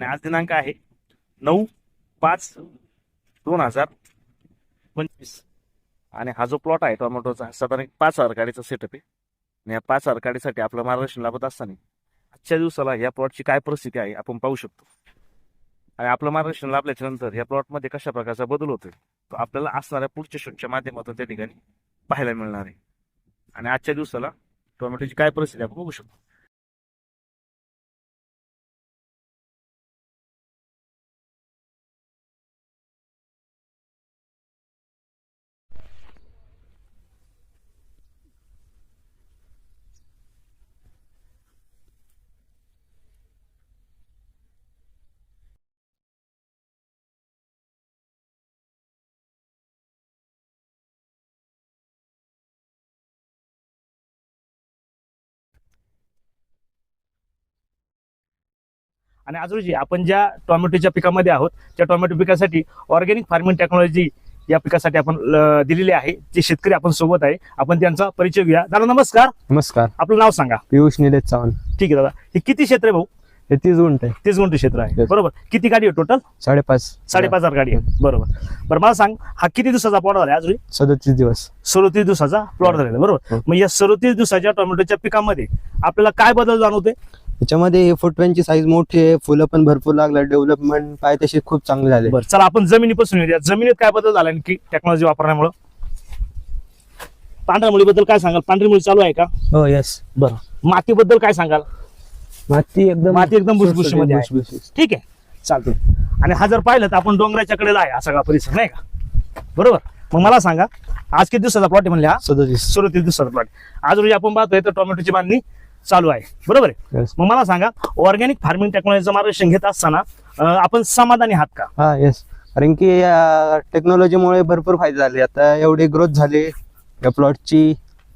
आणि आज दिनांक आहे नऊ पाच दोन हजार पंचवीस. आणि हा जो प्लॉट आहे टोमॅटोचा हा साधारण एक पाच हजार सेटअप आहे. आणि या पाच हजार आपलं मार्गदर्शन लाभत असताना आजच्या दिवसाला या प्लॉटची काय परिस्थिती आहे आपण पाहू शकतो. आणि आपलं मार्गदर्शन लाभल्याच्या नंतर या प्लॉटमध्ये कशा प्रकारचा बदल होतोय तो आपल्याला असणाऱ्या पुढच्या शूटच्या माध्यमातून त्या ठिकाणी पाहायला मिळणार आहे. आणि आजच्या दिवसाला टोमॅटोची काय परिस्थिती आपण बघू शकतो. आणि आजूजी आपण ज्या टोमॅटोच्या पिकामध्ये आहोत त्या टोमॅटो पिकासाठी ऑर्गॅनिक फार्मिंग टेक्नॉलॉजी या पिकासाठी आपण दिलेली आहे. जे शेतकरी आपण सोबत आहे आपण त्यांचा परिचय घेऊया. दादा नमस्कार. नमस्कार. आपलं नाव सांगा. पियुष निलेश चव्हाण. ठीक आहे दादा. हे किती क्षेत्र आहे भाऊ? हे तीस गुंठ. आहे तीस गुंठ क्षेत्र आहे. बरोबर. किती गाडी आहे टोटल साडेपाच. साडेपाच हजार गाडी आहे. बरोबर. बरं मला सांग हा किती दिवसाचा प्लॉट झाला अजून सदतीस दिवस. सदोतीस दिवसाचा प्लॉट झालेला बरोबर. मग या सदोतीस दिवसाच्या टोमॅटोच्या पिकामध्ये आपल्याला काय बदल जाणवते त्याच्यामध्ये हे फुटव्यांची साईज मोठी आहे फुलं पण भरपूर लागलं डेव्हलपमेंट पाय तसे खूप चांगले झाले. बरं चला आपण जमिनीपासून येऊया. जमिनीत काय बदल झाला की टेक्नॉलॉजी वापरण्यामुळं? पांढऱ्या मुळीबद्दल काय सांगाल? पांढरी मुळी चालू आहे का? हो यस बरं. मातीबद्दल काय सांगाल? माती एकदम माती एकदम भुसभुशीमध्ये आहे. भुसभुशीत. ठीक आहे. चालते आणि हा जर पाहिलं तर आपण डोंगराच्या कडेला आहे हा सगळा परिसर नाही का? बरोबर? मग मला सांगा आज किती दिवसाचा प्लॉट आहे म्हणले हा सदतीस. सदोतीस दिवसाचा प्लॉट आज रोजी आपण पाहतोय तर टोमॅटोची बांधणी चालू आहे. बरोबर आहे? मग मला सांगा ऑर्गॅनिक फार्मिंग टेक्नॉलॉजीचं मार्गदर्शन घेत असताना आपण समाधानी आहात का? हा येस कारण की टेक्नॉलॉजीमुळे भरपूर फायदे झाले. आता एवढी ग्रोथ झाली या प्लॉटची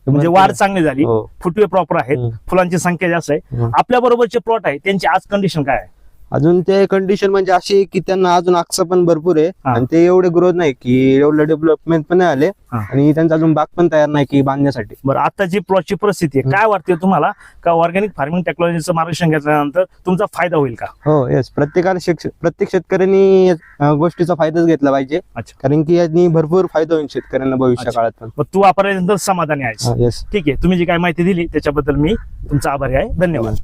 म्हणजे वाढ चांगली झाली हो. फुटवे प्रॉपर आहेत. फुलांची संख्या जास्त आहे. आपल्या बरोबरचे प्लॉट आहे त्यांची आज कंडिशन काय आहे? अजून ते कंडिशन म्हणजे अशी की त्यांना अजून अक्ष पण भरपूर आहे. हा. आणि ते एवढे ग्रोथ नाही की एवढं डेव्हलपमेंट पण नाही आले. हा. आणि त्यांचा अजून बाग पण तयार नाही की बांधण्यासाठी. बरं आता जी प्लॉटची परिस्थिती आहे काय वाटते तुम्हाला? का ऑर्गॅनिक फार्मिंग टेक्नॉलॉजीचं मार्गदर्शन घेतल्यानंतर तुमचा फायदा होईल का? हो येस प्रत्येकाला शिक्ष प्रत्येक शेतकऱ्यांनी या गोष्टीचा फायदाच घेतला पाहिजे. अच्छा. कारण की यांनी भरपूर फायदा होईल शेतकऱ्यांना भविष्य अच्छा. काळात पण. मग तू वापरल्यानंतर समाधानी आहेस. येस ठीक आहे. तुम्ही जी काय माहिती दिली त्याच्याबद्दल मी तुमचा आभारी आहे. धन्यवाद.